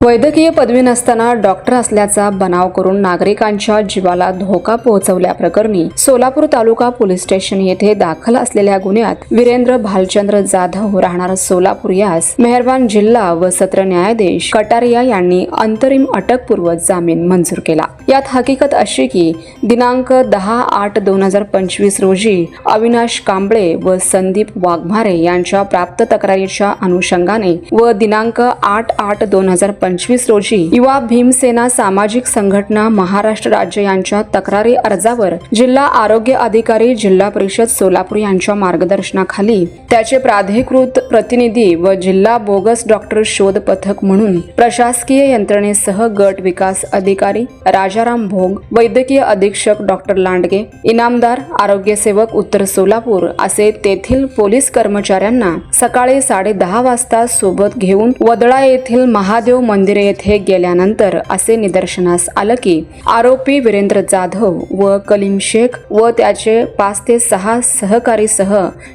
वैद्यकीय पदवी नसताना डॉक्टर असल्याचा बनाव करून नागरिकांच्या जीवाला धोका पोहोचवल्याप्रकरणी सोलापूर तालुका पोलीस स्टेशन येथे दाखल असलेल्या गुन्ह्यात वीरेंद्र भालचंद्र जाधव राहणार सोलापूर यास मेहरबान जिल्हा व सत्र न्यायाधीश कटारिया यांनी अंतरिम अटकपूर्व जामीन मंजूर केला. यात हकीकत अशी की दिनांक दहा आठ दोन हजार पंचवीस रोजी अविनाश कांबळे व संदीप वाघमारे यांच्या प्राप्त तक्रारीच्या अनुषंगाने व दिनांक आठ आठ दोन हजार पंचवीस रोजी युवा भीमसेना सामाजिक संघटना महाराष्ट्र राज्य यांच्या तक्रारी अर्जावर जिल्हा आरोग्य अधिकारी जिल्हा परिषद सोलापूर यांच्या मार्गदर्शनाखाली त्याचे प्राधिकृत प्रतिनिधी व जिल्हा बोगस डॉक्टर शोध पथक म्हणून प्रशासकीय यंत्रणेसह गट विकास अधिकारी राजाराम भोग वैद्यकीय अधीक्षक डॉक्टर लांडगे इनामदार आरोग्य सेवक उत्तर सोलापूर असे तेथील पोलीस कर्मचाऱ्यांना सकाळी साडे दहा वाजता सोबत घेऊन वदळा येथील महादेव मंदिर येथे गेल्यानंतर असे निदर्शनास आलं की आरोपी वीरेंद्र जाधव व कलीम शेख व त्याचे पाच ते सहा सहकारीसह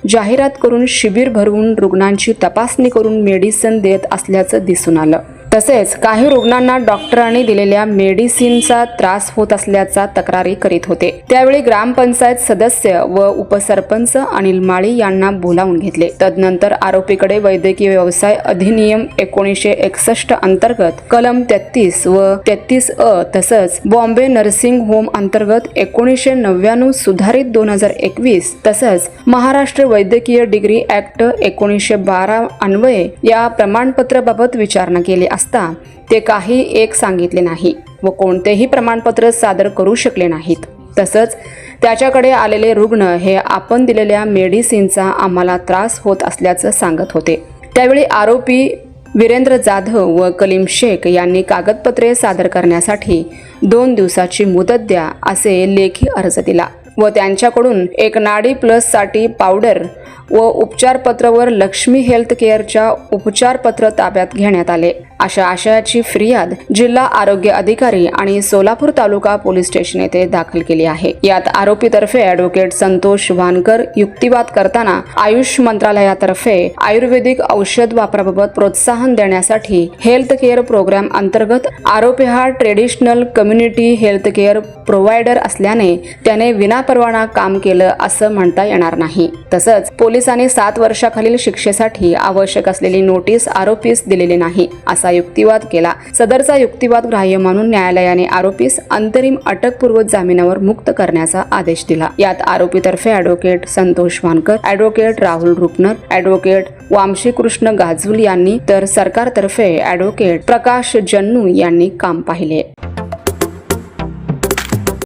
जाहिरात करून शिबिर भरवून रुग्णांची तपासणी करून मेडिसिन देत असल्याचं दिसून आलं. तसेच काही रुग्णांना डॉक्टरांनी दिलेल्या मेडिसिनचा त्रास होत असल्याचा तक्रारी करीत होते. त्यावेळी ग्रामपंचायत सदस्य व उपसरपंच अनिल माळी यांना बोलावून घेतले. तदनंतर आरोपीकडे वैद्यकीय व्यवसाय अधिनियम एकोणीसशे एकसष्ट अंतर्गत कलम तेहतीस व तेहतीस अ तसंच बॉम्बे नर्सिंग होम अंतर्गत एकोणीसशे नव्याण्णव सुधारित दोन हजार एकवीस तसंच महाराष्ट्र वैद्यकीय डिग्री ऍक्ट एकोणीसशे बारा अन्वये या प्रमाणपत्राबाबत विचारणा केली असता. ते काही एक सांगितले नाही व कोणतेही प्रमाणपत्र सादर करू शकले नाहीत. तसंच त्याच्याकडे आलेले रुग्ण हे आपण दिलेल्या मेडिसिनचा आम्हाला त्रास होत असल्याचं सांगत होते. त्यावेळी आरोपी वीरेंद्र जाधव व कलीम शेख यांनी कागदपत्रे सादर करण्यासाठी दोन दिवसाची मुदत द्या असे लेखी अर्ज दिला व त्यांच्याकडून एक नाडी प्लससाठी पावडर व उपचारपत्रावर लक्ष्मी हेल्थ केअरच्या उपचारपत्र ताब्यात घेण्यात आले. अशा आशयाची फिर्याद जिल्हा आरोग्य अधिकारी आणि सोलापूर तालुका पोलीस स्टेशन येथे दाखल केली आहे. यात आरोपीतर्फे ॲडव्होकेट संतोष वानकर युक्तिवाद करताना आयुष मंत्रालयातर्फे आयुर्वेदिक औषध वापराबाबत प्रोत्साहन देण्यासाठी हेल्थ केअर प्रोग्राम अंतर्गत आरोपी हा traditional community health care provider असल्याने त्याने विनापरवाना काम केलं असं म्हणता येणार नाही. तसंच पोलिसांनी सात वर्षाखालील शिक्षेसाठी आवश्यक असलेली नोटीस आरोपीस दिलेली नाही असं युक्तिवाद केला. सदरचा युक्तिवाद ग्राह्य मानून न्यायालयाने आरोपीस अंतरिम अटकपूर्व जामिनावर मुक्त करण्याचा आदेश दिला. यात आरोपीतर्फे advocate Santosh Wankar advocate Rahul Rupnar advocate Vamshi Krishna Gajul यांनी तर सरकारतर्फे ॲडव्होकेट प्रकाश जन्नू यांनी काम पाहिले.